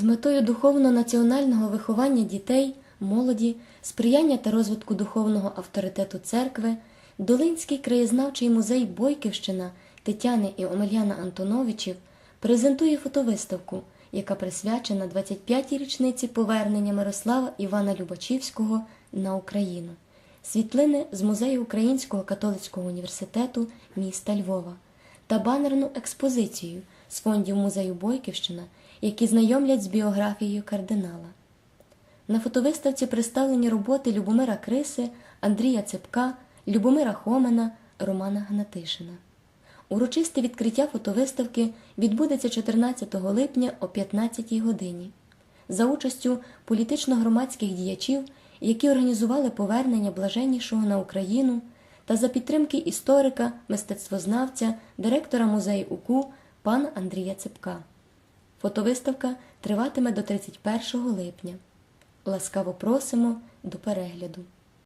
з метою духовно-національного виховання дітей, молоді, сприяння та розвитку духовного авторитету церкви, Долинський краєзнавчий музей Бойківщина Тетяни і Омельяна Антоновичів презентує фотовиставку, яка присвячена 25-й річниці повернення Мирослава Івана Любачівського на Україну. Світлини з музею Українського католицького університету міста Львова та банерну експозицію з фондів музею Бойківщина, які знайомлять з біографією кардинала. На фотовиставці представлені роботи Любомира Криси, Андрія Цепка, Любомира Хомена, Романа Гнатишина. Урочисте відкриття фотовиставки відбудеться 14 липня о 15 годині за участю політично-громадських діячів, які організували повернення блаженнішого на Україну, та за підтримки історика, мистецтвознавця, директора музею УКУ пана Андрія Цепка. Фотовиставка триватиме до 31 липня. Ласкаво просимо до перегляду.